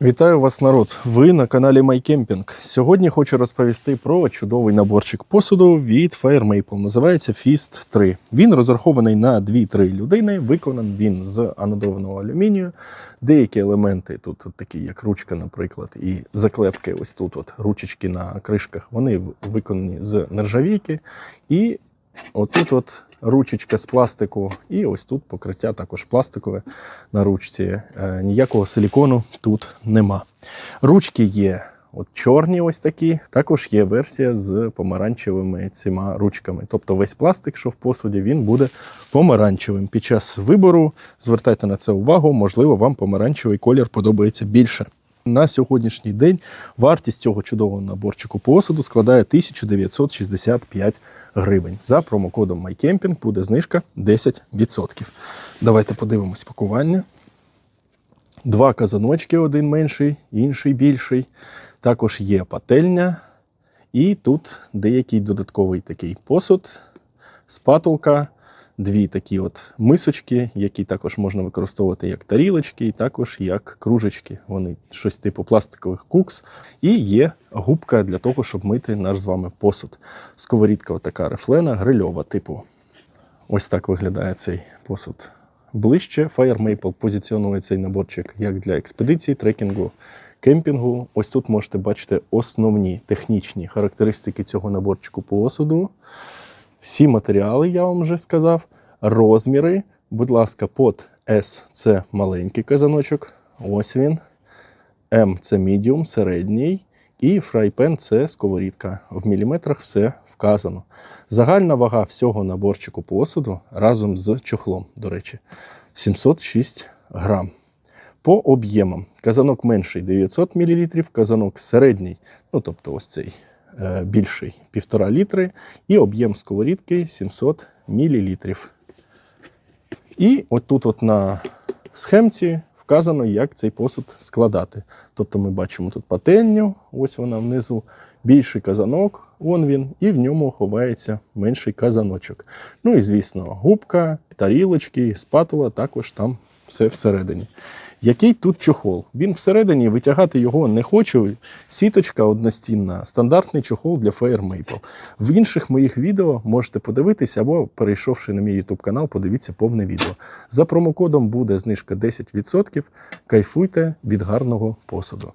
Вітаю вас, народ! Ви на каналі MyCamping. Сьогодні хочу розповісти про чудовий наборчик посуду від Fire Maple. Називається Fist 3. Він розрахований на 2-3 людини. Виконаний він з анодованого алюмінію. Деякі елементи, тут такі, як ручка, наприклад, і заклепки, ось тут от ручечки на кришках, вони виконані з нержавійки. І отут от ручечка з пластику, і ось тут покриття також пластикове на ручці. Е, Ніякого силікону тут нема. Ручки є от чорні, ось такі. Також є версія з помаранчевими цими ручками. Тобто весь пластик, що в посуді, він буде помаранчевим. Під час вибору звертайте на це увагу, можливо, вам помаранчевий колір подобається більше. На сьогоднішній день вартість цього чудового наборчику посуду складає 1965 гривень. За промокодом MyCamping буде знижка 10%. Давайте подивимось пакування. Два казаночки, один менший, інший більший. Також є пательня. І тут деякий додатковий такий посуд, спатулка, дві такі от мисочки, які також можна використовувати як тарілочки, і також як кружечки. Вони щось типу пластикових кукс. І є губка для того, щоб мити наш з вами посуд. Сковорідка така рефлена, грильова типу. Ось так виглядає цей посуд. Ближче Fire Maple позиціонує цей наборчик як для експедиції, трекінгу, кемпінгу. Ось тут можете бачити основні технічні характеристики цього наборчику посуду. Всі матеріали, я вам вже сказав. Розміри. Будь ласка, под S це маленький казаночок. Ось він. М це medium, середній. І фрайпен це сковорідка. В міліметрах все вказано. Загальна вага всього наборчику посуду разом з чохлом, до речі, 706 грам. По об'ємам казанок менший 900 мл, казанок середній, ну тобто ось цей більший 1,5 літри, і об'єм сковорідки 700 мл. І от тут от на схемці вказано, як цей посуд складати. Тобто ми бачимо тут пательню, ось вона внизу, більший казанок, вон він, і в ньому ховається менший казаночок. Ну і звісно, губка, тарілочки, спатула також там все всередині. Який тут чохол? Він всередині витягати його не хочу. Сіточка одностінна, стандартний чохол для Fire Maple. В інших моїх відео можете подивитися або перейшовши на мій YouTube канал, подивіться повне відео. За промокодом буде знижка 10%. Кайфуйте від гарного посуду.